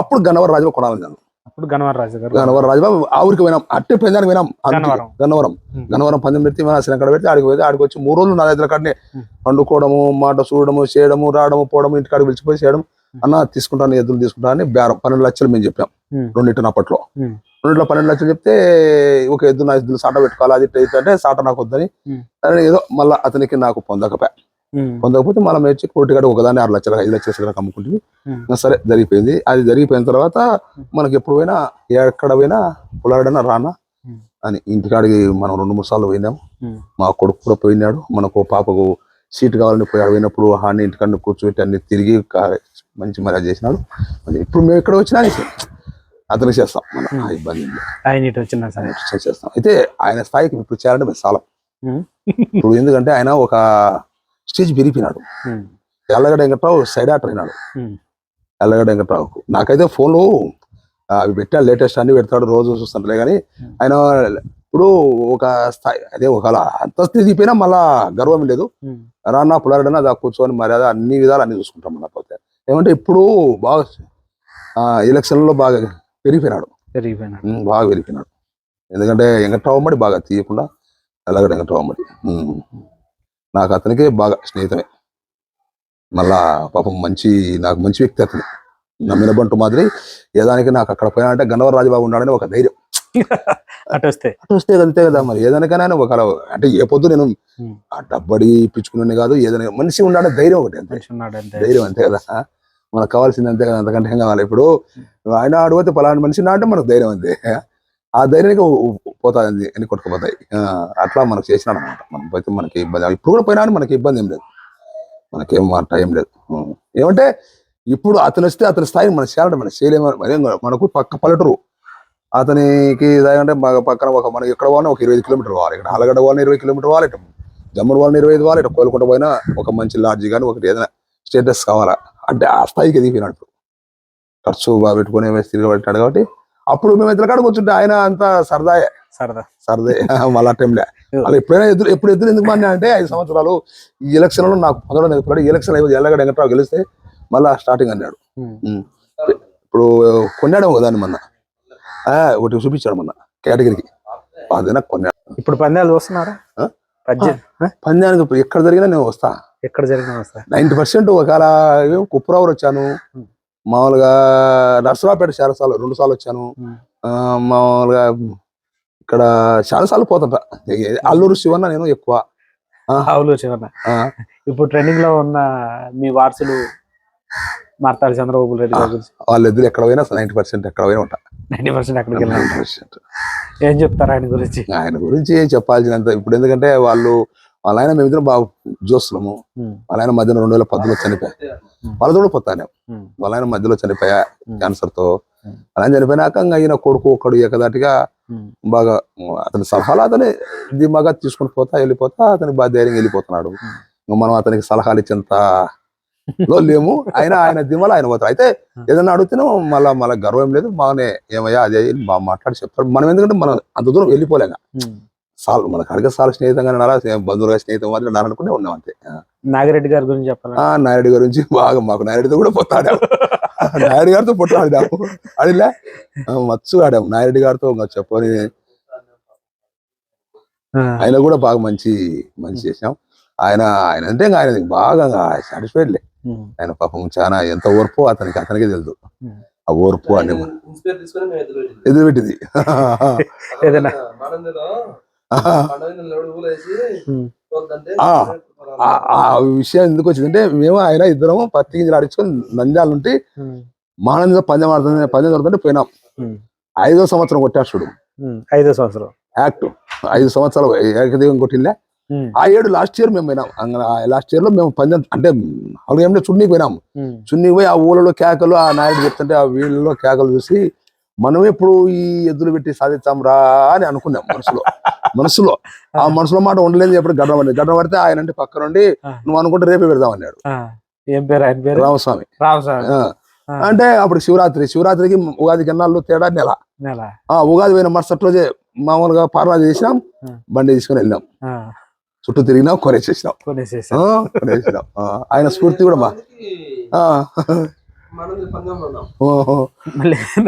అప్పుడు గన్నవరం రాజుబాబు కొనాలి నన్ను అప్పుడు గణవర్ రాజు గారు గన్నవరం రాజుబాబు ఆ ఊరికి పోయినాం అట్టే పందానికి పోయినాం. గన్నవరం. గన్నవరం. గన్నవరం పందెం పెడితే మన అక్కడ పెడితే ఆడికి పోతే ఆడికి వచ్చి మూడు రోజులు నా దగ్గర కాడనే. వండుకోవడము మాట చూడడము చేయడము రావడము పోవడము ఇంటికాడికి పిలిచిపోయి చేయడం అన్న తీసుకుంటాను ఎద్దులు తీసుకుంటా అని బేరం పన్నెండు లక్షలు మేము చెప్పాం. రెండింటిని అప్పట్లో. రెండింటిలో పన్నెండు లక్షలు చెప్తే ఒక ఎద్దు నా ఎద్దులు సాట పెట్టుకోవాలి అది అంటే సాట నాకు వద్దని ఏదో మళ్ళీ అతనికి నాకు పొందకపోయా. పొందకపోతే మేము వచ్చి కోటిగాడు ఒకదాన్ని ఆరు లక్షలు ఐదు లక్షలు దాకా అమ్ముకుంటుంది సరే జరిగిపోయింది. అది జరిగిపోయిన తర్వాత మనకి ఎప్పుడు పోయినా ఎక్కడ పోయినా పులాడైనా రానా. అని ఇంటికాడికి మనం రెండు మూడు సార్లు పోయినాం. ఉమ్. మా కొడుకు కూడా పోయినాడు. మనకు పాపకు సీట్ కావాలని పోయాడు. పోయినప్పుడు హాని ఇంటికాడ కూర్చోబెట్టి అన్ని తిరిగి మంచి మర్యాద చేసినాడు. ఇప్పుడు మేము ఎక్కడ వచ్చినా అతనికి చేస్తాం. మన ఇబ్బంది. ఆయన వచ్చినా సరే. చేస్తాం. అయితే ఆయన స్థాయికి ఇప్పుడు చేయాలంటే చాలా. ఇప్పుడు ఎందుకంటే ఆయన ఒక స్టేజ్ పెరిగిపోయినాడు ఉమ్. ఎల్లగడ్డ వెంకట్రావు సైడ్ ఆటర్ అయినాడు ఉమ్. ఎల్లగడ్డ వెంకట్రావుకు నాకైతే ఫోన్లు అవి పెట్టా లేటెస్ట్ అన్ని పెడతాడు రోజు చూస్తుంటలే కానీ. ఆయన ఇప్పుడు ఒక స్థాయి అదే ఒక అంతస్తు దిగిపోయినా మళ్ళా గర్వం లేదు ఉమ్. రానా పులారడనా దా కూర్చొని మర్యాద అన్ని విధాలు అన్ని చూసుకుంటాం మన పోతే ఏమంటే ఇప్పుడు బాగా ఆ, election లో బాగా పెరిగిపోయినాడు పెరిగిపోయినాడు బాగా పెరిగిపోయినాడు ఎందుకంటే వెంకట్రావు అమ్మడి బాగా తీయకుండా ఎల్లగడ్డ వెంకట్రావు అమ్మడి. నాకు అతనికి బాగా స్నేహితమే. మళ్ళా పాపం మంచి నాకు మంచి వ్యక్తి అతను. నమ్మిన బంటు మాదిరి ఏదానికి నాకు అక్కడ పోయినా అంటే గన్నవర రాజబాబు ఉన్నాడని ఒక ధైర్యం. అటు వస్తే అటు వస్తే అంతే కదా మరి. ఏదానికైనా ఒక అంటే ఏ పొద్దు నేను. ఆ డబ్బడి పిచ్చుకునే కాదు ఏదైనా మనిషి ఉండాలని ధైర్యం ఒకటి ఉన్నాడు అంతే. ధైర్యం అంతే కదా. మనకు కావాల్సింది అంతే కదా అంతకంటే ఏం కావాలి? ఇప్పుడు ఆయన అడిగితే పలానా మనిషి నా అంటే మనకు ధైర్యం అంతే. ఆ ధైర్యానికి పోతాయి అని కొట్టుకుపోతాయి. అట్లా మనకు చేసినాడు అనమాట మనం పోతే మనకి ఇబ్బంది. ఇప్పుడు కూడా పోయినా మనకి ఇబ్బంది ఏం లేదు. మనకేం మాట ఏం లేదు. ఏమంటే ఇప్పుడు అతను వస్తే అతని స్థాయిని మనం చేరడం మనం చేయలేము మనకు పక్క పల్లెటూరు. అతనికి అంటే పక్కన ఒక మనకి ఎక్కడ పోయినా ఒక ఇరవై కిలోమీటర్ పోవాలి. ఇక్కడ ఆలగడ్డ పోవాలని ఇరవై కిలోమీటర్ పోవాలి. ఇటు జమ్మూరు వాళ్ళని ఇరవై ఐదు పోవాలి. ఇటు కోలుకుంట పోయినా ఒక మంచి లాడ్జ్ కానీ ఒకటి ఏదైనా స్టేటస్ కావాలా? అంటే ఆ స్థాయికి ఎదిగిపోయినాడు ఖర్చు బాగా పెట్టుకుని వేసి కాబట్టి అప్పుడు మేము ఇద్దరు కాడ కూర్చుంటే ఆయన అంత సరదాయే. సరదా. సరదే. మళ్ళా టైంలే అలా ఎప్పుడైనా ఎదురు ఎప్పుడు ఎదురు ఎందుకు మాన్నా అంటే ఐదు సంవత్సరాలు ఈ ఎలక్షన్లో నాకు పొందడం ఎదురు ఎలక్షన్ అయిపోయి ఎల్లగడ వెంకట్రావు గెలిస్తే మళ్ళా స్టార్టింగ్ అన్నాడు. ఇప్పుడు కొన్నాడు దాన్ని మొన్న. ఆ, ఒకటి చూపించాడు మొన్న కేటగిరికి. అదేనా కొన్నాడు? ఇప్పుడు పందాలు ఆ? పందానికి ఎక్కడ జరిగినా నేను వస్తా. ఎక్కడ జరిగిన వస్తా. నైన్టీ పర్సెంట్ ఒకవేళ కుప్పరావురు వచ్చాను. మామూలుగా నర్సరావుపేట చాలా సార్లు రెండు సార్లు వచ్చాను. మామూలుగా ఇక్కడ చాలా సార్లు పోతుంట అల్లూరు శివన్న నేను ఎక్కువ. చివరన ఆ, ఇప్పుడు ట్రెండింగ్లో ఉన్న మీ వారసులు మార్తాడు చంద్రబాబు రెడ్డి గురించి. వాళ్ళిద్దరు ఎక్కడ పోయినా నైన్టీ పర్సెంట్ ఎక్కడ పోయినా ఉంటా. నైన్టీ పర్సెంట్ అక్కడికి వెళ్ళిన 90%. ఏం చెప్తారు ఆయన గురించి? ఆయన గురించి చెప్పాల్సినంత ఇప్పుడు ఎందుకంటే వాళ్ళు వాళ్ళ ఆయన మేమిద్దరం బాగా చూస్తున్నాము. వాళ్ళ ఆయన మధ్యన రెండు వేల పద్దులో చనిపోయా ఉం. వాళ్ళతో కూడా పోతాను. వాళ్ళ ఆయన మధ్యలో చనిపోయా. క్యాన్సర్తో. అలా చనిపోయినాక ఇంకా ఈయన కొడుకు ఒక్కడు ఏకదాటిగా. బాగా అతని సలహాలు అతని దిమాగా తీసుకుని పోతా వెళ్ళిపోతా అతని బాగా ధైర్యంగా వెళ్ళిపోతున్నాడు మనం అతనికి సలహాలు ఇచ్చేంత లో లేము ఆయన ఆయన దిమల ఆయన పోతారు అయితే ఏదైనా అడిగితేనే మళ్ళా మళ్ళీ గర్వం లేదు బాగానే ఏమయ్యా అదే బాగా మాట్లాడి చెప్తాడు మనం ఎందుకంటే మనం అంత దూరం వెళ్ళిపోలేక. సాల్ మనకు అడిగే సాల్ స్నేహితంగా నారా బంధువులుగా స్నేహితం మాత్రం నారనుకుంటే ఉన్నాం అంతే. నాగిరెడ్డి గారి గురించి చెప్పాలా ఆ నాయుడు గురించి బాగా మాకు నాయుడితో కూడా పొత్తాడాం నాయుడు గారితో పొట్టాడాము అడిలే? మచ్చు ఆడాం. నాయుడు గారితో ఇంకా చెప్పని. ఆయన కూడా బాగా మంచి మంచి చేసాం ఆయన ఆయన అంటే ఇంకా ఆయన బాగా సాటిస్ఫైడ్ లే. ఉమ్. ఆయన పాపం చాలా ఎంత ఓర్పు అతనికి అతనికే తెలుసు. ఆ ఓర్పు అని ఎదురు పెట్టింది. ఏదైనా ఆ, విషయం ఎందుకు వచ్చిందంటే మేము ఆయన ఇద్దరం పత్తి గింజలు ఆడించుకొని నంద్యాల నుండి. మానంద పందెం ఆడుతుంది పందెం ఆడుతుంటే పోయినాం. ఐదో సంవత్సరం కొట్టాడు చూడు. ఐదో సంవత్సరం యాక్ట్ ఐదు సంవత్సరాలు ఏకదైవం కొట్టిందే. ఆ ఏడు లాస్ట్ ఇయర్ మేము పోయినాం లాస్ట్ ఇయర్లో మేము పందెం అంటే అలాగే చున్నీకి పోయినాం. చున్నీకి పోయి ఆ ఊళ్ళలో కేకలు ఆ నాయుడు చెప్తుంటే ఆ వీళ్ళలో కేకలు చూసి మనం ఎప్పుడు ఈ ఎద్దులు పెట్టి సాధిస్తాం రా అని అనుకున్నాం మనసులో. మనసులో. ఆ మనసులో మాట ఉండలేదు ఎప్పుడు గడ్డ పడింది. గడ్డ పడితే ఆయన అంటే పక్క నుండి. నువ్వు అనుకుంటే రేపే పెడదాం అన్నాడు. ఆ. ఏం పేరు? ఆయన పేరు? రామస్వామి. రామస్వామి. అంటే అప్పుడు శివరాత్రి. శివరాత్రికి ఉగాదికి ఎన్నాళ్ళు తేడా నెల. నెల. ఆ ఉగాది పోయిన మరుసటి రోజే మామూలుగా పార్నా చేసినాం. బండి తీసుకుని వెళ్ళాం. చుట్టూ తిరిగినాం కొనేసేసినాం. కొనేసేసా. ఆ, కొనేసినాం ఆ, ఆయన స్ఫూర్తి కూడా మా. ఓహో.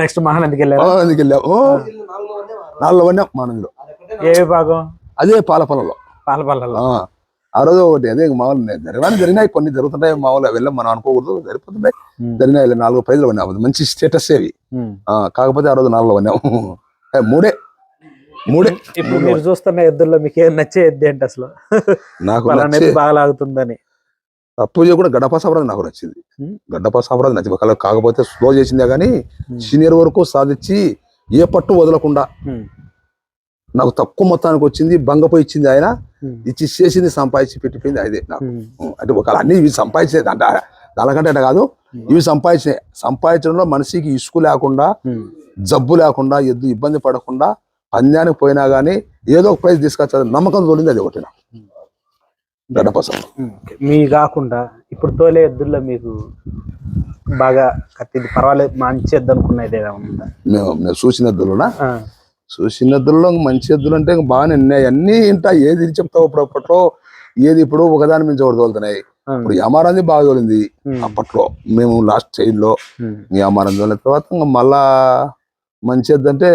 నెక్స్ట్ మహానందికి వెళ్ళారు? వెళ్ళాం. ఓ, నాలుగో ఏ విభాగం? అదే పాల పొలంలో పాలపల్లలో. ఆ, ఆ రోజు ఒకటి అదే మామూలు జరగానే జరిగినాయి కొన్ని జరుగుతుంటాయి మామూలుగా వెళ్ళాం మనం అనుకోకూడదు జరిగిపోతుంటాయి ఉమ్, జరిగినాయి నాలుగు ప్రైజ్లు పడినాం అది మంచి స్టేటస్ ఏవి కాకపోతే ఆ రోజు నాలుగు పడినాం ఏ, మూడే. మూడే. ఇప్పుడు మీరు చూస్తున్న ఎద్దుల్లో మీకు ఏం నచ్చే ఎద్దు ఏంటి అసలు? నాకు బాగా లాగుతుందని. తప్పు చేయకుండా గడ్డపా సాంబ్రాజ్ నాకు నచ్చింది. గడ్డపా సాంబ్రాజ్ నచ్చింది. కాకపోతే స్లో చేసిందే కానీ. సీనియర్ వరకు సాధించి ఏ పట్టు వదలకుండా నాకు తక్కువ మొత్తానికి వచ్చింది బంగపోయి ఇచ్చింది ఆయన. ఇచ్చి చేసింది సంపాదించి పెట్టిపోయింది అదే నాకు. అంటే ఒకవేళ అన్ని ఇవి సంపాదించేది అంటే దానికంటే అంటే కాదు. ఇవి సంపాదించే సంపాదించడంలో మనిషికి ఇసుకు లేకుండా. జబ్బు లేకుండా ఎద్దు ఇబ్బంది పడకుండా పందానికి పోయినా కానీ ఏదో ఒక ప్రైజ్ తీసుకొచ్చారు నమ్మకం తోలింది అది ఒకటి నాకు. గడపసం. మీ కాకుండా ఇప్పుడు తోలే ఎద్దుల్లో మీకు బాగా కత్తి పర్వాలేదు మంచి ఎద్దు అనుకున్న ఏదైనా మేము చూసిన ఎద్దులునా? చూసిన ఎద్దుల్లో మంచి ఎద్దులు అంటే ఇంక బాగానే ఉన్నాయి. అన్ని ఇంటా ఏది చెప్తావు ఇప్పుడు అప్పట్లో ఏది ఇప్పుడు ఒకదాని మించి ఒకటి తోలుతున్నాయి. ఇప్పుడు యామారాంది బాగా తోలింది అప్పట్లో. మేము లాస్ట్లో ఉమ్, యామారం తోలిన తర్వాత ఇంకా మళ్ళా మంచి ఎద్దు అంటే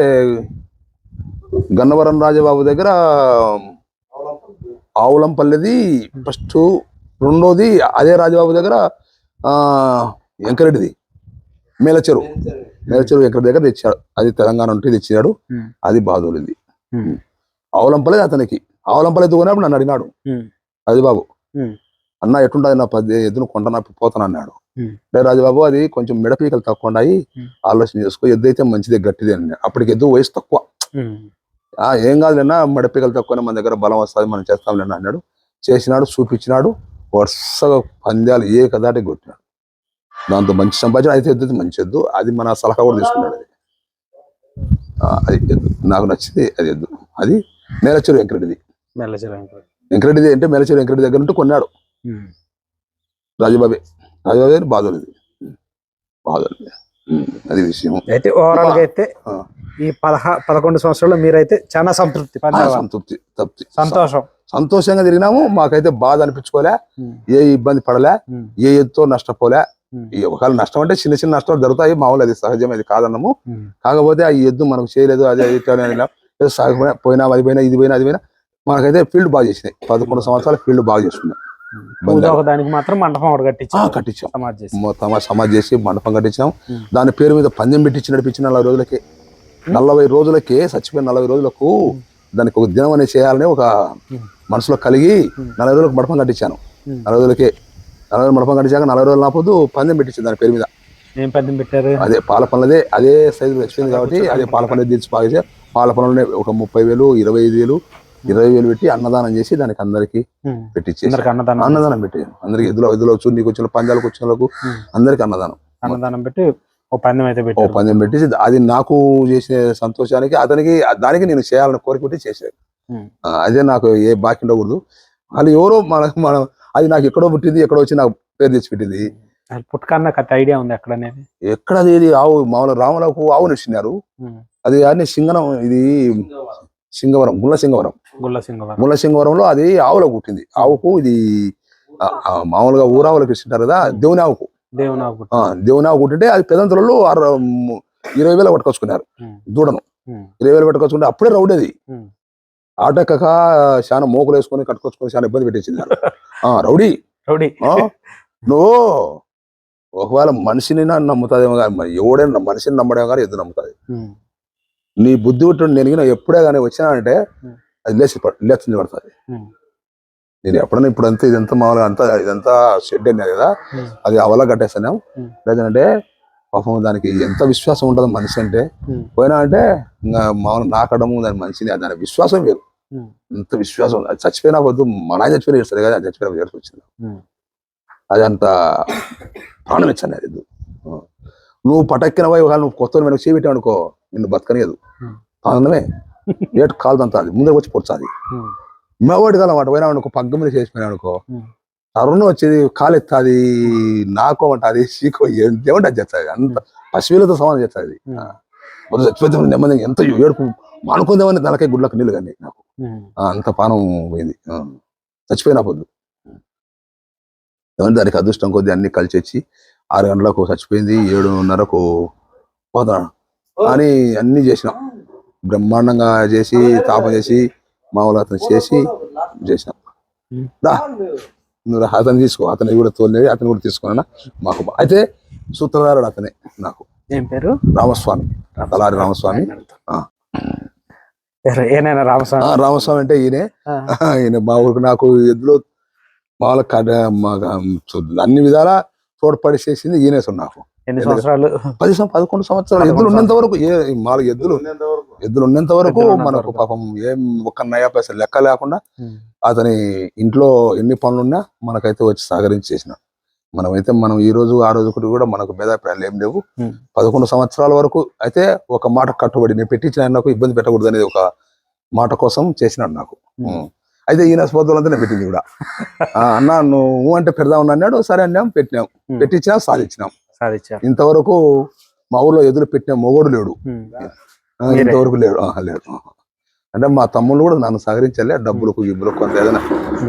గన్నవరం రాజబాబు దగ్గర ఆవులంపల్లిది ఫస్ట్ రెండోది అదే రాజబాబు దగ్గర ఆ వెంకరెడ్డిది. మేలచెరు. మేలచెరు. వెంకరెడ్డి దగ్గర తెచ్చాడు. అది తెలంగాణ ఉంటే తెచ్చాడు ఉమ్, అది బాధోలింది ఆవులంపల్లి అతనికి. ఆవులంపల్లి ఎత్తుకున్నప్పుడు నన్ను అడిగినాడు. రాజబాబు అన్న ఎట్టుంటది నా పది ఎద్దును కొంట పోతాను అన్నాడు. రాజబాబు అది కొంచెం మిడపీకలు తక్కువ ఉన్నాయి. ఆలోచన చేసుకో ఎద్దు అయితే మంచిదే గట్టిది అని అప్పటికి ఎద్దు వయసు తక్కువ. ఏం కాదులేనా మిడపీకలు తక్కువ మన దగ్గర బలం వస్తుంది మనం చేస్తాంలేనా అన్నాడు. చేసినాడు చూపించినాడు వరుసగా పందాలు ఏ కదాటి కొట్టినాడు. దాంతో మంచి సంపాదన అయితే ఎద్దు మంచి ఎద్దు. అది మన సలహా కూడా తీసుకున్నాడు అది. అది ఎద్దు. నాకు నచ్చింది అది ఎద్దు. అది మేలచెరు వెంకరెడ్డిది. వెంకరెడ్డిది అంటే మేలచెరు వెంకరెడ్డి దగ్గర నుండి కొన్నాడు. రాజబాబే. రాజబాబే బాధోలేదు బాధోలేదు ఉమ్, అది విషయం. అయితే ఓవరాల్గా అయితే. ఈ పదహా పదకొండు సంవత్సరాల్లో మీరైతే చాలా సంతృప్తి సంతృప్తి తృప్తి. సంతోషం. సంతోషంగా తిరిగినాము మాకైతే బాధ అనిపించుకోలే ఏ ఇబ్బంది పడలే ఏ ఎత్తుతో నష్టపోలే. ఒకవేళ నష్టం అంటే చిన్న చిన్న నష్టాలు జరుగుతాయి మామూలు అది సహజం అది కాదన్నము. కాకపోతే ఆ ఎద్దు మనకు చేయలేదు అది సాగిపోయినా పోయినా అది పోయినా ఇది పోయినా అది పోయినా. మనకైతే ఫీల్డ్ బాగా చేసినాయి. పదకొండు సంవత్సరాలు ఫీల్డ్ బాగా చేసుకున్నాం. ఉమ్. ఊదో ఒక దానికి మాత్రం మండపం ఒకటి కట్టించారు. కట్టించాం. సమాజ్ సమాజ్ చేసి మండపం కట్టించాం. దాని పేరు మీద పందెం పెట్టించి నడిపించిన నలభై రోజులకి. నలభై రోజులకే చచ్చిపోయిన నలభై రోజులకు దానికి ఒక దినం అనేది చేయాలని ఒక. మనసులో కలిగి. నలభై రోజులకు మడపం కట్టించాను. నలభై రోజులకే. నలభై రోజులు మడపం కట్టించాక నలభై రోజులు నాపోదు పందెం పెట్టించింది దాని పేరు మీద. ఏం పందెం పెట్టారు? అదే పాల పనులదే అదే సైజు వచ్చింది కాబట్టి అదే పాల పనులు తీర్చి బాగా పాల పనులనే ఒక ముప్పై వేలు ఇరవై ఐదు వేలు ఇరవై వేలు పెట్టి అన్నదానం చేసి దానికి అందరికి అందరికి అన్నదానం అన్నదానం పెట్టి అందరికి ఎదులో ఎదులో వచ్చి నీకు వచ్చిన పందాలకు వచ్చిన వాళ్ళకు. అందరికి అన్నదానం. అన్నదానం పెట్టి ఒక పందెం అయితే ఓ పెట్టారు. పందెం పెట్టేసి అది నాకు చేసిన సంతోషానికి అతనికి దానికి నేను చేయాలని కోరిక పెట్టి చేశాను అదే నాకు ఏ బాకీ ఉండకూడదు. వాళ్ళు ఎవరో మన మనం అది నాకు ఎక్కడో పుట్టింది ఎక్కడో వచ్చి నాకు పేరు తెచ్చి పెట్టింది. అది పుట్టుకన్నా కథ ఐడియా ఉంది ఎక్కడ అనేది? ఎక్కడ అది ఆవు మామూలు రాములకు ఆవు నడిచినారు. అది అన్ని సింగనం ఇది సింగవరం గుల్ల సింగవరం. గుల్ల సింగవరం గుల్ల సింగవరంలో అది ఆవులకు పుట్టింది. ఆవుకు ఇది మామూలుగా ఊరావులకు ఇస్తుంటారు కదా దేవుని ఆవుకు. దేవుని ఆవు పుట్టింటే అది పెదంతులలో ఇరవై వేల పట్టుకొచ్చుకున్నారు. దూడను. ఇరవై వేలు పట్టుకొచ్చుకుంటే అప్పుడే రౌడేది ఉమ్. ఆటకక చాలా మోకులు వేసుకొని కట్టుకొచ్చుకొని చాలా ఇబ్బంది పెట్టేసింది ఆ రౌడీ. రౌడీ. నువ్వు ఒకవేళ మనిషిని నమ్ముతాదేమో కానీ ఎవడైనా మనిషిని నమ్మడేమో కానీ ఎద్దు నమ్ముతుంది. నీ బుద్ధి పుట్టిన నేను ఎప్పుడే కానీ వచ్చినానంటే ఉమ్. అది లేచి పడ- లేచి నిలబడుతుంది ఉమ్. నేను ఎప్పుడైనా ఇప్పుడు అంతా ఇదంతా మామూలుగా అంతా ఇదంతా షెడ్ అయింది కదా. అది అవలా కట్టేస్తాను. లేదంటే పాపం దానికి ఎంత విశ్వాసం ఉంటుందో మనిషి అంటే. పోయినా అంటే మామూలు నాకడము దాని మనిషిని దాని విశ్వాసం వేరు. ఎంత విశ్వాసం అది చచ్చిపోయినా వద్దు మన ఆయన చచ్చిపోయినా చేస్తారు కదా అది చచ్చిపోయినా చేయాల్సి వచ్చింది. అది అంత ప్రాణం ఇచ్చాను అది. నువ్వు పటక్కిన పోయి ఒకవేళ నువ్వు కొత్త వెనక్కి చేపెట్టావు అనుకో నిన్ను బతకనియదు. ఆనందమే ఏటు కాలుదంతా అది ముందర వచ్చి పొడుచాది. మెవడి కాలం అటు పోయినా అనుకో పగ్గ మీద చేసిపోయినా అనుకో. తరుణం వచ్చేది కాలెత్తాది నాకో అంటది సీకో ఏమంటే అది చేస్తుంది అంత పసిపిల్లతో సమానం చేస్తుంది. మొదలు చచ్చిపోతే నెమ్మది ఎంత ఏడుపు మానుకుందామని తలకే గుడ్లకు నీళ్ళు కానీ నాకు. అంత పానం పోయింది. చచ్చిపోయినా పొద్దు. ఏమంటే దానికి అదృష్టం కొద్దీ అన్ని కలిసి వచ్చి ఆరు గంటలకు చచ్చిపోయింది ఏడున్నరకు పోతాడు అని అన్ని చేసినాం. బ్రహ్మాండంగా చేసి తాపం చేసి మామూలు అతను చేసి చేసినాం దా నువ్వు అతను తీసుకో అతని కూడా తోలేదు అతను కూడా తీసుకున్నా మాకు అయితే సూత్రధారుడు అతనే నాకు. ఏం పేరు? రామస్వామి తలారి రామస్వామి. ఆ. ఏనైనా రామస్వామి? రామస్వామి అంటే ఈయనే. ఈయన మా ఊరికి నాకు ఎద్దులు మామూలు కడ మా- చూ- అన్ని విధాల తోడ్పడి చేసింది ఈయనే నాకు. ఎన్ని సంవత్సరాలు? పది పదకొండు సంవత్సరాలు. ఎద్దులు ఉన్నంత వరకు ఏ మాల ఎద్దులు ఎద్దులు ఉన్నంత వరకు. మనకు. పాపం ఏం ఒక్క నయా పైసలు లెక్క లేకుండా. అతని ఇంట్లో ఎన్ని పనులున్నా మనకైతే వచ్చి సహకరించి చేసిన మనమైతే మనం ఈ రోజు ఆ రోజు ఒకటి కూడా మనకు భేదాభిప్రాయాలు ఏం లేవు. పదకొండు సంవత్సరాల వరకు అయితే ఒక మాట కట్టుబడి నేను పెట్టించిన ఆయనకు ఇబ్బంది పెట్టకూడదు అనేది ఒక మాట కోసం చేసినాడు నాకు. అయితే ఈయన స్పోతులంతా పెట్టింది కూడా. అన్న నువ్వు అంటే పెడదాం అన్నాడు సరే అన్నాం పెట్టినాం. పెట్టించినాం సాధించినాం. ఇంతవరకు మా ఊర్లో ఎదురు పెట్టిన మొగోడు లేడు? ఇంతవరకు లేడు. లేడు. అంటే మా తమ్ముళ్ళు కూడా నన్ను సహకరించాలి డబ్బులకు గిబ్బులకు కొంత ఏదైనా.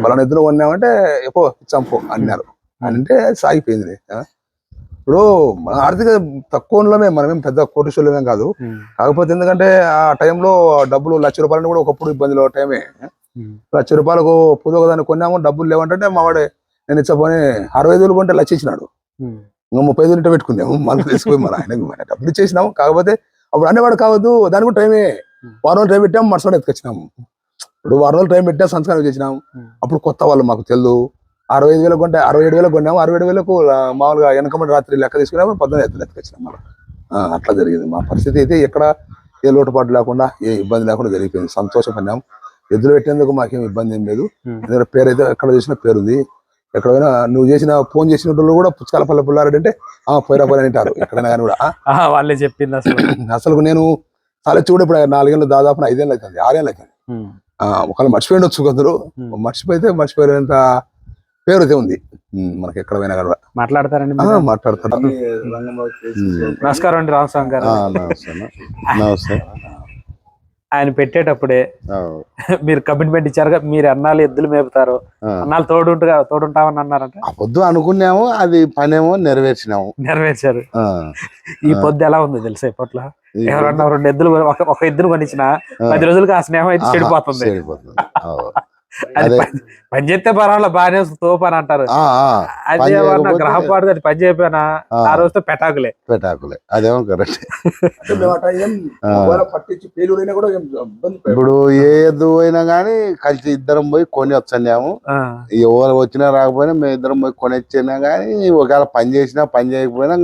పలానా ఎద్దులు కొన్నామంటే ఎపో చంపు అన్నారు. అంటే సాగిపోయింది. ఇప్పుడు మన ఆర్థిక తక్కువ ఉన్నమే మనమేం పెద్ద కోటీశ్వరులమేం కాదు. కాకపోతే ఎందుకంటే ఆ టైంలో డబ్బులు లక్ష రూపాయలు కూడా ఒకప్పుడు ఇబ్బందిలో టైమే. లక్ష రూపాయలకు పొద్దు ఒకదాన్ని కొన్నాము డబ్బులు లేవంటే మా వాడే నేను ఇచ్చపోని అరవై ఐదు వేలు కొంటే లక్ష ఇచ్చినాడు. ఇంకా ముప్పై ఐదు ఇంట పెట్టుకున్నాము మళ్ళీ తీసుకుపోయి మన ఆయనకు మన డబ్బులు ఇచ్చేసినాము. కాకపోతే అప్పుడు అనేవాడు కావద్దు దానికి కూడా టైమే. వారం రోజులు టైం పెట్టాము మరుసటి ఎత్తుకొచ్చినాము. ఇప్పుడు వారం రోజులు టైం పెట్టా సంస్కారం చేసినాము. అప్పుడు కొత్త వాళ్ళు మాకు తెలుసు అరవై ఐదు వేలకు కొంటే అరవై ఏడు వేలకు కొన్నాము. అరవై ఏడు వేలకు మామూలుగా వెనకబడి రాత్రి లెక్క తీసుకున్నాము. పద్దెనిమిది ఎత్తులు ఎత్తుకొచ్చినాం మళ్ళీ. ఆ, అట్లా జరిగింది. మా పరిస్థితి అయితే ఎక్కడ ఏ లోటుపాటు లేకుండా ఏ ఇబ్బంది లేకుండా జరిగిపోయింది. సంతోషపడినాం ఎదురు పెట్టేందుకు మాకేం ఇబ్బంది ఏం లేదు. పేరు అయితే ఎక్కడ చూసినా పేరు ఉంది ఎక్కడ పోయినా నువ్వు చేసిన ఫోన్ చేసిన వాళ్ళు కూడా పుచ్చకాలపల్లి పుల్లారెడ్డి అంటే ఆ పోయిరా పోయిరా అంటారు. ఎక్కడైనా కానీ కూడా. వాళ్ళే చెప్పింది అసలు. అసలు నేను తలెత్తి కూడా ఇప్పుడు నాలుగేళ్ళు దాదాపు ఐదేళ్ళు అవుతుంది ఆరేళ్ళు అవుతుంది ఒకళ్ళు మర్చిపోయిండొచ్చు కొందరు. మర్చిపోతే మర్చిపోయేంత పేరు అయితే ఉంది. మనకి ఎక్కడ పోయినా కానీ కూడా. మాట్లాడతారండి? మాట్లాడతారు. నమస్కారం అండి రామస్వామి గారు. నమస్తే. ఆయన పెట్టేటప్పుడే మీరు కమిట్మెంట్ ఇచ్చారుగా మీరు అన్నాలు ఎద్దులు మేపుతారు. అన్నాలు తోడుంటుగా తోడుంటామని అన్నారంట. పొద్దు అనుకున్నాము అది పనేమో నెరవేర్చినాము. నెరవేర్చారు. ఈ పొద్దు ఎలా ఉంది తెలుసా ఇప్పట్లో? ఎవరన్నా రెండు ఎద్దులు ఒక ఎద్దును కొనిచ్చిన పది రోజులకు ఆ స్నేహం అయితే చెడిపోతుంది. అది. పని- చేస్తే పర్వాలేదు బాగానే తోపు అని అంటారు. అది పని ఏమన్నా గ్రహం అది పని చేయకపోయినా ఆ. రోజుతో పెటాకులే. పెటాకులే. అదేమో కరెక్ట్ ఇప్పుడు ఏ ఎద్దు పోయినా గానీ కలిసి ఇద్దరం పోయి కొని వచ్చాము ఎవరు వచ్చినా రాకపోయినా మేము ఇద్దరం పోయి కొని వచ్చినా గానీ ఒకవేళ పని చేసినా పని చేయకపోయినా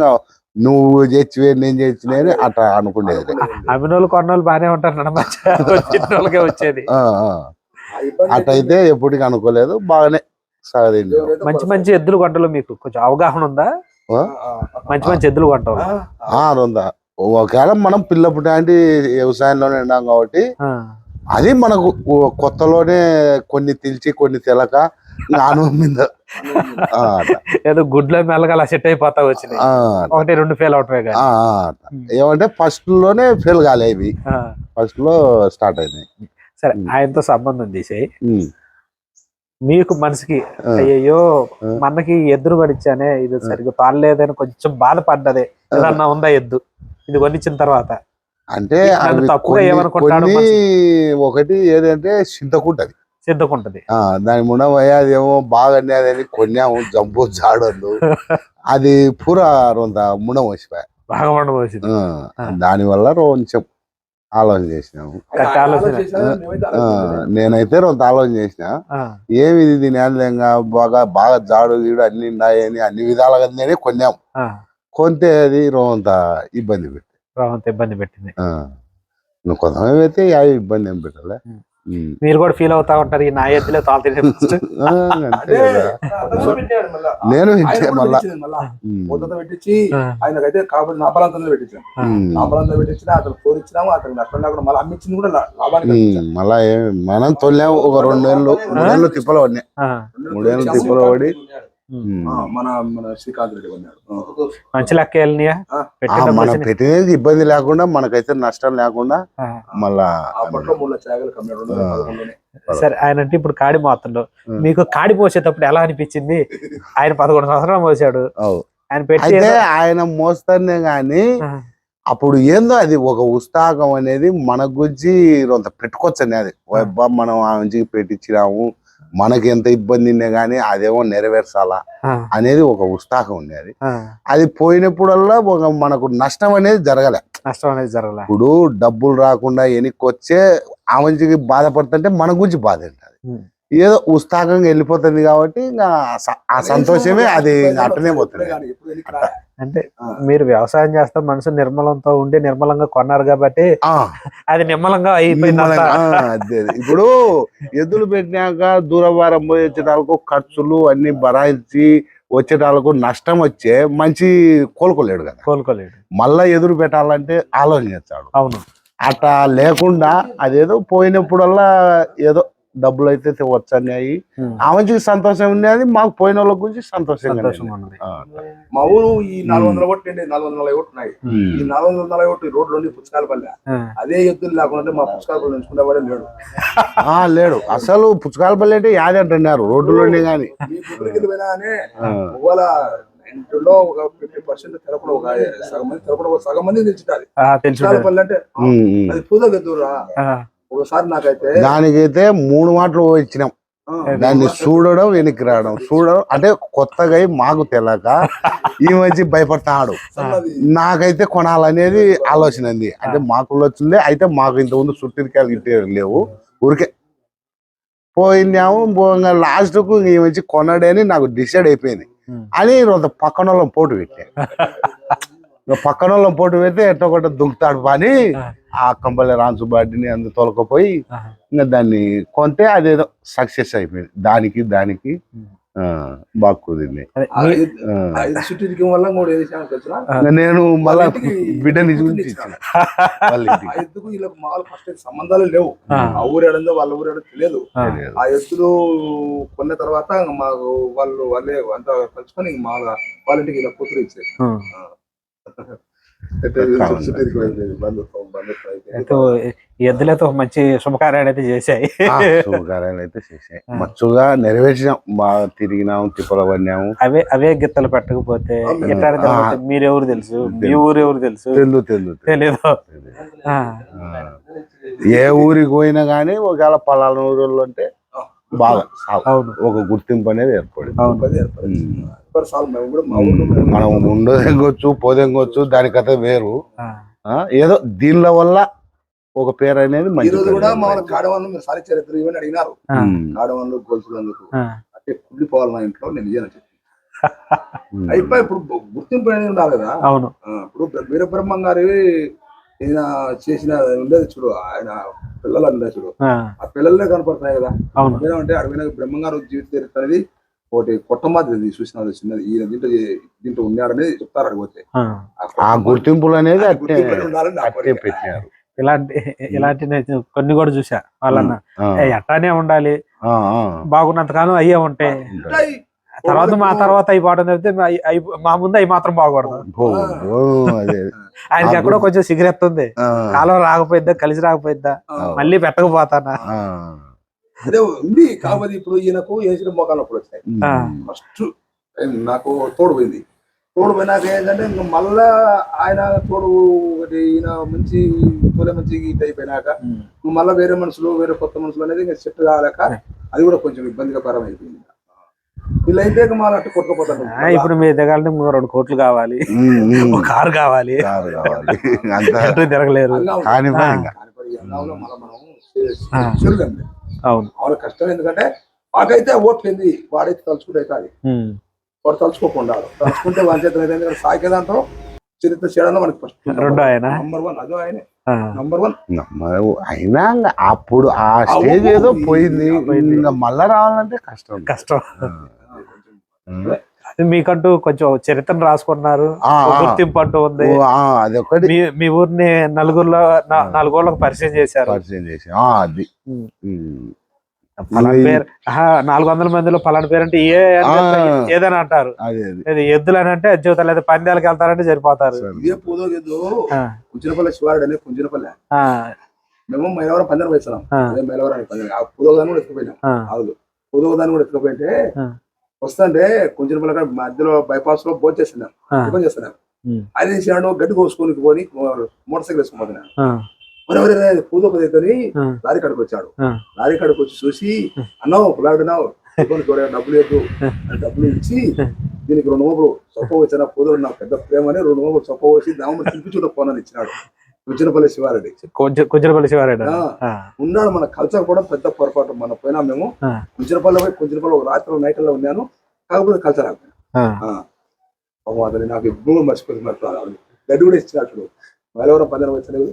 నువ్వు చేసివే నేను చేసినా అట్లా అనుకునేది. అమ్మినోళ్ళు కొన్నోళ్ళు బాగానే ఉంటారు నడమచ్చ వచ్చిన వాళ్ళకే వచ్చేది అటైతే ఎప్పటికీ అనుకోలేదు. బాగానే ఎవరైతే మంచి మంచి ఎద్దులు కొంటలు మీకు కొంచెం అవగాహన ఉందా? మంచి మంచి ఎద్దులు కొంటాం ఆ, ఆ, రొంద ఒకవేళ మనం పిల్ల పుట్టాంటి వ్యవసాయంలోనే ఉన్నాం కాబట్టి అది మనకు కొత్తలోనే కొన్ని తెలిసి కొన్ని తెలక అనుభవం మీద. ఏదో గుడ్లో మెల్లగా అలా సెట్ అయిపోతా వచ్చినాయి. ఆ, ఒకటి రెండు ఫెయిల్ అట్ట. ఏమంటే ఫస్ట్లోనే ఫెయిల్ కాలే ఇవి. ఆ, ఫస్ట్లో స్టార్ట్ అయినాయి. సరే ఆయనతో సంబంధం తీసేయి. మీకు మనసుకి. అయ్యయ్యో. మనకి ఎద్దును కొనిచ్చానే ఇది సరిగ్గా పాడలేదని కొంచెం బాధపడ్డదే. ఏదన్నా ఉందా ఎద్దు? ఇది కొనిచ్చిన తర్వాత. అంటే ఒకటి ఏదంటే చింతకుంటది. ఆ దాని మునవయ్య అదేమో బాగా అదేని కొన్నాము జంపు జాడలు అది పూర రొంత మునం వచ్చిపోయా బాగా దాని వల్ల కొంచెం ఆలోచన చేసినాము. నేనైతే రొంత ఆలోచన చేసిన ఏమి ఇది దీని బాగా బాగా జాడు గీడు అన్ని ఉన్నాయని అన్ని విధాలుగా ఉందని కొన్నాం. కొంటే అది రొంత ఇబ్బంది పెట్టి రావంత ఇబ్బంది పెట్టింది. నువ్వు కొంతమంది అయితే యావి ఇబ్బంది ఏం పెట్టలే. మీరు కూడా ఫీల్ అవుతా ఉంటారు ఈ నా ఎద్దులే తాళ. నేను కూడా మళ్ళా. పెట్టించి ఆయనకైతే కాబట్టి నా బలంతంలో పెట్టించాం ఉం. నా బలంతో పెట్టించిన అతను ఇచ్చినాము అతను నష్టం లేకుండా మళ్ళీ అమ్మించింది కూడా లాభానికి. మళ్ళా మనం తొలేము ఒక రెండేళ్ళు మూడేళ్ళు తిప్పలు పడినాయి మూడేళ్ళు తిప్పలు పడి మన మన శ్రీకాంత్ రెడ్డి ఉన్నాడు మంచి లెక్క వెళ్ళినాయా? మనం పెట్టినది ఇబ్బంది లేకుండా మనకైతే నష్టం లేకుండా మళ్ళా అప్పట్లో కమ్మాడు. సరే ఆయన అంటే ఇప్పుడు కాడి మోతుండు. మీకు కాడి మోసేటప్పుడు ఎలా అనిపించింది? ఆయన పదకొండు సంవత్సరాలు మోసాడు. ఆయన పెట్టి అయితే ఆయన మోస్తానే గాని అప్పుడు ఏందో అది ఒక ఉత్సాహం అనేది మన గురించి కొంత పెట్టుకోవచ్చు అనేది అబ్బా మనం ఆ నుంచి పెట్టించినాము. మనకి ఎంత ఇబ్బంది ఉండే గానీ అదేమో నెరవేర్చాలా అనేది ఒక ఉత్సాహం ఉండేది. అది పోయినప్పుడల్లా ఒక మనకు నష్టం అనేది జరగలే. నష్టం అనేది జరగలే. ఇప్పుడు డబ్బులు రాకుండా వెనక్కి వచ్చే ఆ మంచికి బాధపడుతుంటే మన గురించి బాధ ఉంటుంది. ఏదో ఉత్సాహంగా వెళ్ళిపోతుంది కాబట్టి ఇంకా ఆ సంతోషమే అది అట్టనే పోతుంది. అంటే. మీరు వ్యవసాయం చేస్తా మనసు నిర్మలంతో ఉండి నిర్మలంగా కొన్నారు కాబట్టి ఆ, అది నిమ్మలంగా అయిపోయింది. ఇప్పుడు ఎద్దులు పెట్టినాక దూరవారం పోయి వచ్చేటాలకు ఖర్చులు అన్ని భరాయించి వచ్చేటాలకు నష్టం వచ్చే మంచి కోలుకోలేడు కదా. కోలుకోలేడు. మళ్ళా ఎదురు పెట్టాలంటే ఆలోచన చేస్తాడు. అవును. అట్లా లేకుండా అదేదో పోయినప్పుడల్లా ఏదో డబ్బులు అయితే వచ్చాయి ఉం. ఆ మంచికి సంతోషం ఉండేది మాకు పోయిన వాళ్ళ గురించి సంతోషంగా ఉన్నది. మా ఊరు ఈ నాలుగు వందల అండి నాలుగు వందల నలభై ఓట్లు ఉన్నాయి. ఈ నాలుగు వందల నలభై ఓట్లు రోడ్లు పుస్తకాల పల్లె అదే ఎద్దులు లేకుండా మా పుస్తకాల పల్లె ఉంచుకునేవాడే లేడు. ఆ లేడు. అసలు పుచ్చకాలపల్లి అంటే యాది అంటున్నారు రోడ్డులోనే ఆ, ఒకవేళ ఇంట్లో ఒక ఫిఫ్టీ పర్సెంట్ తెలపడం ఒక సగం మంది తెలపడం ఒక సగం మంది తెలుసు పుస్తకాల పల్లె అంటే. అది పూజ గద్దురా? ఆ, ఒకసారి నాకైతే దానికైతే మూడు మాటలు ఇచ్చినాం. దాన్ని చూడడం వెనక్కి రావడం. చూడడం అంటే కొత్తగా అయి మాకు తెలియక ఈ మధ్య భయపడతాడు. నాకైతే కొనాలనేది ఆలోచన ఉంది అంటే మాకు వచ్చింది అయితే మాకు ఇంత ముందు చుట్టిరికాయలు గిట్టే లేవు. ఊరికే పోయినాము లాస్ట్కు ఈ మంచి కొనడే అని నాకు డిసైడ్ అయిపోయింది. అని కొంత పక్కన వాళ్ళం పోటు పెట్టా ఇక పక్కన వాళ్ళం పోటు పెడితే ఎట్టో ఒకటి దుంకుతాడు పని. ఆ. కంపల్లి రాన్సుబాడిని అందు తొలకపోయి ఇంకా దాన్ని కొంటే అదేదో సక్సెస్ అయిపోయింది. దానికి దానికి ఆ, బాగా కుదిరింది నేను మళ్ళా బిడ్డని చూసి. ఎద్దుకు వీళ్ళకి మామూలు ఫస్ట్ సంబంధాలు లేవు? ఆ. ఊరు ఏడందో వాళ్ళ ఊరు ఏడో తెలియదు. ఆ, ఎద్దులు కొన్న తర్వాత మాకు వాళ్ళు వాళ్ళే అంతా కలుసుకొని మామూలుగా వాళ్ళ ఇంటికి ఇలా కూతురు ఇచ్చారు ఎద్దులతో మంచి శుభకార్యాలు అయితే చేశాయి. శుభకార్యాలు అయితే చేసాయి మచ్చుగా నెరవేర్చినాం. బాగా తిరిగినాం తిప్పల పడినాము. అవే అవే గిత్తలు పెట్టకపోతే. మీరెవరు తెలుసు? మీ ఊరు ఎవరు తెలుసు? తెలు తెలు తెలీదు. ఆ, ఏ ఊరికి పోయినా గానీ ఒకవేళ పలానా ఊరిలో అంటే బాగా. అవును. ఒక గుర్తింపు అనేది ఏర్పడింది. అవును. మనం ఉండదెంగొచ్చు పోదెంగొచ్చు దాని కథ వేరు. ఏదో దీనిల వల్ల ఒక పేరు అనేది ఈ మంచి రోజు పేరు కూడా మా ఏర్పడింది. కాడవాళ్ళు మీరు సారి చరిత్ర ఇవన్నీ అడిగినారు. కాడవాళ్ళు గొలుసులందుకు అంటే కుళ్ళిపోవాలి మా ఇంట్లో నేను నిజాన్ని చెప్పి. అయిపోయి ఇప్పుడు గుర్తింపు అనేది ఉండాలి కదా. అవును. ఇప్పుడు వీరబ్రహ్మం గారి ఈయన చేసిన ఉండేది చూడు ఆయన పిల్లలు ఉండేది చూడు. ఆ, పిల్లలే కనపడుతున్నాయి కదా. అవును. ఏమంటే అడవిన బ్రహ్మంగారు జీవిత చరిత్ర అనేది ఒకటి కొట్ట మాదిరి చూసిన చిన్నది. ఈయన దీంట్లో దీంట్లో ఉన్నాడనేది చెప్తారు అడిగిపోతే ఆ. గుర్తింపులు అనేది. పెట్టినారు. ఇలాంటి ఇలాంటి నేను కొన్ని కూడా చూసా వాళ్ళన్న ఎట్టానే ఉండాలి. బాగున్నంతకాలం అయ్యే ఉంటాయి. తర్వాత మా తర్వాత అవి చెప్తే మా- ముందు అవి మాత్రం అదే. ఆయనకి ఎక్కడో కొంచెం ఆ, కాలం రాకపోయిద్దా కలిసి రాకపోయిద్దా? మళ్ళీ పెట్టకపోతానా? ఆ. అదే ఉంది. కాకపోతే ఇప్పుడు ఈయనకు వేసిన మోకాలు నొప్పులు వచ్చాయి. ఫస్ట్ నాకు తోడు పోయింది. తోడు పోయినాక ఏంటంటే ఇంకా మళ్ళా ఆయన తోడు ఒకటి ఈయన మంచి తోలే మంచి ఇట్ అయిపోయినాక మళ్ళా వేరే మనుషులు వేరే కొత్త మనుషులు అనేది ఇంకా సెట్ కాలేక అది కూడా కొంచెం ఇబ్బందిగా పరం అయిపోయింది వీళ్ళు అయితే ఇక మళ్ళీ అట్టు కొట్టుకుపోతాడు ఆ, ఇప్పుడు మీ ఇంకో రెండు కోట్లు కావాలి. ఒక కారు కావాలి. తిరగలేరు. మనం అవును. వాళ్ళ కష్టం ఎందుకంటే మాకైతే ఓట్లేంది వాడైతే తలుచుకుంటే కాదు. వాడు తలుచుకోకుండా తలుచుకుంటే వాళ్ళ అయితే ఎందుకంటే దాంట్లో చరిత్ర చేయడంలో మనకి ఫస్ట్ రెండో ఆయన? నంబర్ వన్ అదో ఆయనే. నంబర్ వన్ అయినా అప్పుడు ఆ స్టేజ్ ఏదో పోయింది. ఇంకా మళ్ళా రావాలంటే కష్టం. కష్టం. మీకంటూ కొంచెం చరిత్రను రాసుకున్నారు. గుర్తింపు అంటూ ఉంది. అదొకటి మీ ఊరిని నలుగురిలో నా- నలుగురికి పరిచయం చేశారు. పరిచయం చేసి అది. పలానా పేరు నాలుగు వందల మందిలో పలానా పేరు అంటే ఏ ఏదైనా అంటారు. అదే ఎద్దులు అని అంటే జీవితాలు లేదా పందాలకు వెళ్తారంటే సరిపోతారు. కుంచినపల్లి శివారుడు అనే కుంచినపల్లి. ఆ, మేము మైలవరం పందెం వేస్తున్నాం మైలవరం పందెం. ఆ పూదోగాన్ని కూడా ఎత్తుకుపోయినాం. ఆవులు. పూదోగాన్ని కూడా ఎత్తుకుపోయింటే. వస్తుంటే కుంచినపల్లి కాడ మధ్యలో బైపాస్లో బోట్ చేస్తున్నాం. ఆ, టిఫిన్ చేస్తున్నాం. ఉమ్, ఆయన చేసాడు గడ్డి కోసుకొని పోని మోటార్ సైకిల్ వేసుకుపోతున్నాను ఆ, ఎవరెవరు పూదో పదితోని. లారీ కాడికి వచ్చాడు. లారీ కాడికి వచ్చి చూసి అన్నావు చూడ డబ్బులు లేదు అని డబ్బులు ఇచ్చి దీనికి రెండు మోపులు చొప్ప వచ్చిన పూదో నాకు పెద్ద ప్రేమ అని రెండు మోపులు చొప్ప వచ్చి దామ తిప్పించుకుంటూ పోనని ఇచ్చినాడు. కుంచినపల్లి శివారెడ్డి. కొంచెం కొంచెంపల్లి శివారెడ్డి. ఉన్నాడు మన కల్చర్ కూడా పెద్ద పొరపాటు మన పోయినా మేము. ఆ. కుంచినపల్లి పోయి కుంచినపల్లి ఒక రాత్రి నైట్లో ఉన్నాను. కాకపోతే కల్చర్ అతని నాకు ఎప్పుడు మర్చిపోయింది మరి గడ్డి కూడా ఇచ్చినట్లు మైలవరం పందెం వచ్చినవి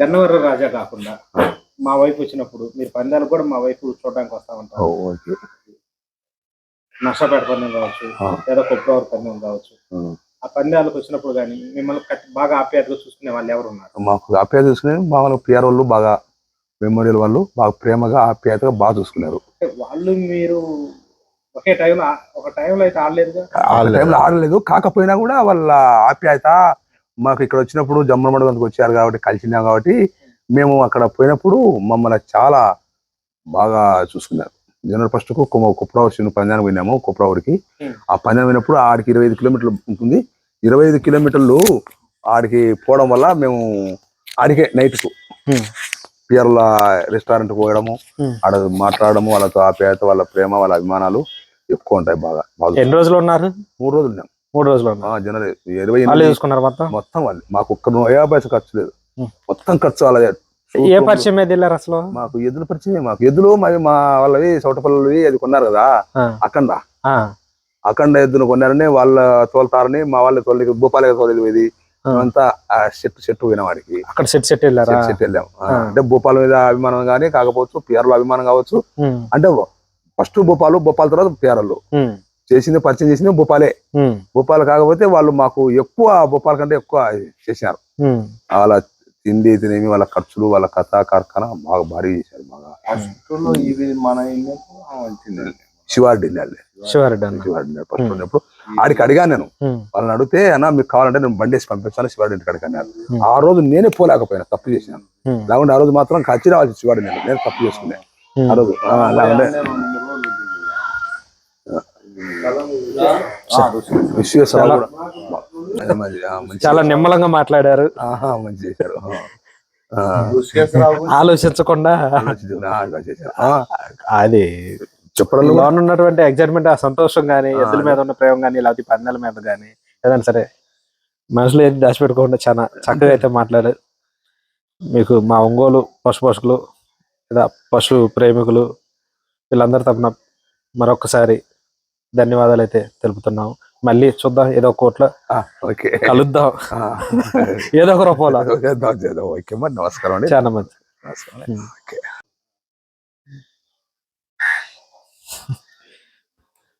గన్నవరం రాజా కాకుండా మా వైపు వచ్చినప్పుడు మీరు పందాలు కూడా మా వైపు చూడడానికి వస్తా ఉంటారు. ఓకే. నష్టపేట పందెం కావచ్చు. లేదా కుప్పవరం పందెం కావచ్చు. ఆ. పందాలకు వచ్చినప్పుడు కానీ మిమ్మల్ని బాగా ఆప్యాయతగా చూసుకునే వాళ్ళు ఎవరు ఉన్నారు? మాకు ఆప్యాయత చూసుకునే మామూలు పిఆర్ వాళ్ళు బాగా మెమోరియల్ వాళ్ళు బాగా ప్రేమగా ఆప్యాయతగా బాగా చూసుకున్నారు. వాళ్ళు మీరు ఒకే టైంలో ఒక టైంలో అయితే ఆడలేదుగా? ఆ టైంలో ఆడలేదు. కాకపోయినా కూడా వాళ్ళ ఆప్యాయత మాకు ఇక్కడ వచ్చినప్పుడు జమ్మలమడగంతకు వచ్చారు కాబట్టి కలిసినాం కాబట్టి మేము అక్కడ పోయినప్పుడు మమ్మల్ని చాలా బాగా చూసుకున్నారు. జనవరి ఫస్ట్కు కుప్రావర్ పంజానికి పోయినాము కుప్రావరికి. ఆ పంజాన్ పోయినప్పుడు ఆడికి ఇరవై ఐదు కిలోమీటర్లు ఉంటుంది. ఇరవై ఐదు కిలోమీటర్లు ఆడికి పోవడం వల్ల మేము ఆడికే నైట్కు Hmm. పియర్ల రెస్టారెంట్ పోయడము. ఆడ మాట్లాడడము వాళ్ళతో ఆప్యాయత వాళ్ళ ప్రేమ వాళ్ళ అభిమానాలు ఎక్కువ ఉంటాయి బాగా. బాగా ఎన్ని రోజులు ఉన్నారు? మూడు రోజులు ఉన్నాం. మూడు రోజులు జనవరి ఇరవై వాళ్ళు చూసుకున్నారు మొత్తం? మొత్తం వాళ్ళు. మాకు ఒక్క నూయా పైసా ఖర్చు లేదు. మొత్తం ఖర్చు వాళ్ళదే. ఏ పరిచయం మీద వెళ్ళారు అసలు? మాకు ఎద్దుల పరిచయం మాకు ఎద్దులు మా వాళ్ళవి చౌటపల్లివి అది కొన్నారు కదా అఖండ. అఖండ ఎద్దును కొన్నారని వాళ్ళ తోలుతారని మా వాళ్ళ తోలికి భూపాలకి తోలేదు ఇది. అంతా చెట్టు చెట్టు పోయిన వాడికి. అక్కడ సెట్ సెట్ వెళ్ళారా? చెట్టు వెళ్ళాం. అంటే భూపాల మీద అభిమానం కానీ కాకపోవచ్చు పిఆర్లో అభిమానం కావచ్చు. అంటే ఫస్ట్ భూపాలు భూపాల తర్వాత పిఆర్లు చేసింది పరిచయం చేసింది భూపాలే. భూపాలు కాకపోతే వాళ్ళు మాకు ఎక్కువ భూపాల కంటే ఎక్కువ చేసినారు. ఉమ్. తిండి తినేమి వాళ్ళ ఖర్చులు వాళ్ళ కథ కార్ఖాన బాగా భారీ చేశారు బాగా. ఇది మన శివారెడ్డి వెళ్ళాలి శివారెడ్డి ఫస్ట్ ఉన్నప్పుడు ఆడికి అడిగాను నేను. వాళ్ళని అడిగితే అన్న మీకు కావాలంటే నేను బండేసి పంపిస్తాను శివారెడ్డి ఇంటికి అడిగాను. ఆ రోజు నేనే పోలేకపోయినా తప్పు చేసినాను లేకుంటే ఆ రోజు మాత్రం ఖర్చు రావాల్సి శివారెడ్డి నేను నేను తప్పు చేసుకున్నాను. ఆ రోజు. చాలా నిమ్మలంగా మాట్లాడారు. ఆహా, మంచి చేశారు. ఆలోచించకుండా అది చెప్పడం లోన్ ఉన్నటువంటి ఎగ్జైట్మెంట్ ఆ సంతోషం కానీ ఎద్దుల మీద ఉన్న ప్రేమ కానీ లేకపోతే పందాల మీద కానీ ఏదైనా సరే మనసులో ఏది దాచిపెట్టుకోకుండా చాలా చక్కగా అయితే మాట్లాడారు. మీకు మా ఒంగోలు పశు పోషకులు లేదా పశు ప్రేమికులు వీళ్ళందరి తరపున మరొకసారి ధన్యవాదాలు అయితే తెలుపుతున్నాము మళ్ళీ చూద్దాం ఏదో ఒక కోట్లో ఆ, ఓకే. కలుద్దాం. ఆ. ఏదో ఒక రూపంలో. చేద్దాం. ఓకే మరి నమస్కారం అండి. చాలా మంచి. నమస్కారం ఉమ్. ఓకే.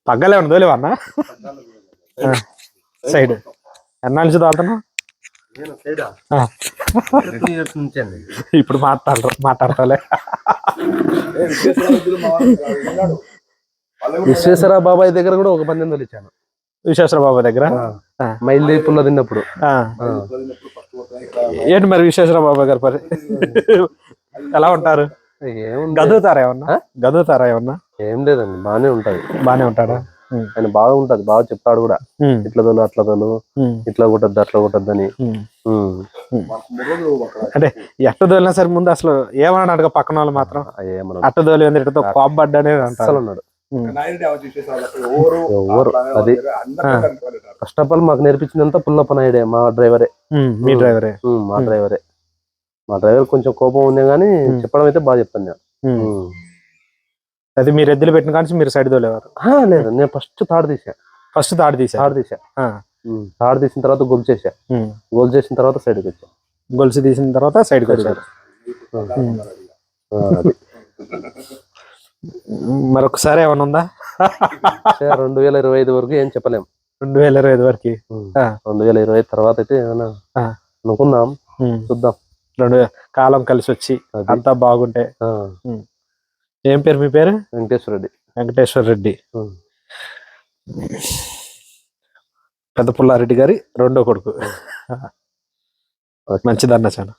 పగ్గలే ఉండదు లేవా అన్న సైడ్. ఎన్నాళ్ళ నుంచి. ఇప్పుడు మాట్లాడరు మాట్లాడతాలే. విశ్వేశ్వర బాబాయ్ దగ్గర కూడా ఒక పందెం తొలిచాను. విశ్వేశ్వర బాబు దగ్గర. మైల్ పుల్ల తిన్నప్పుడు. ఆ. ఏంటి మరి విశ్వేశ్వర బాబు గారు పరి? ఎలా ఉంటారు? ఏముంది? గదువుతారా ఏమన్నా? గదువుతారా ఏమన్నా? ఏం లేదండి బానే ఉంటది బానే ఉంటాడా? ఆయన బాగా ఉంటది బాగా చెప్తాడు కూడా. ఇట్లా తోలు అట్లా తోలు ఇట్లా కొట్టద్దు అట్లా కొట్టద్దని. ఉమ్. ఉమ్. అంటే ఎట్ట తోలినా సరే ముందు అసలు ఏమన్నా అడగ పక్కన వాళ్ళు మాత్రం? అట్ట తోలి ఎందుకంటే కోపడ్డా అనేది అంటారు. అసలు ఉన్నాడు ఉమ్, ఎవరు అది ఫస్ట్ ఆఫ్ ఆల్ మాకు నేర్పించినంత పుల్లప్ప నాయుడే మా డ్రైవరే. మీ డ్రైవరే. మా. డ్రైవరే. మా డ్రైవర్ కొంచెం కోపం ఉంది కానీ. చెప్పడం అయితే బాగా చెప్తాను నేను. అది మీరు ఎద్దులు పెట్టిన కానీ మీరు సైడ్ తోలేవారు? ఆ, లేదు నేను ఫస్ట్ తాడు తీసా ఫస్ట్ తాడు తీసారు తాడు తీసా తాడు తీసిన తర్వాత గొలుసు చేసా. గొలుసు చేసిన తర్వాత సైడ్కి వచ్చా. గొలుసు తీసిన తర్వాత సైడ్కి వచ్చారు. మరొకసారి ఏమైనా ఉందా? రెండు వేల ఇరవై ఐదు వరకు ఏం చెప్పలేం. రెండు వేల ఇరవై ఐదు వరకు. రెండు వేల ఇరవై ఐదు తర్వాత అయితే ఏమైనా. అనుకున్నాం. చూద్దాం. రెండు కాలం కలిసి వచ్చి. అంతా బాగుంటే. ఏం పేరు మీ పేరు? వెంకటేశ్వర రెడ్డి. వెంకటేశ్వర రెడ్డి. పెద్ద పుల్లారెడ్డి గారి రెండో కొడుకు. మంచిదన్న చాలా.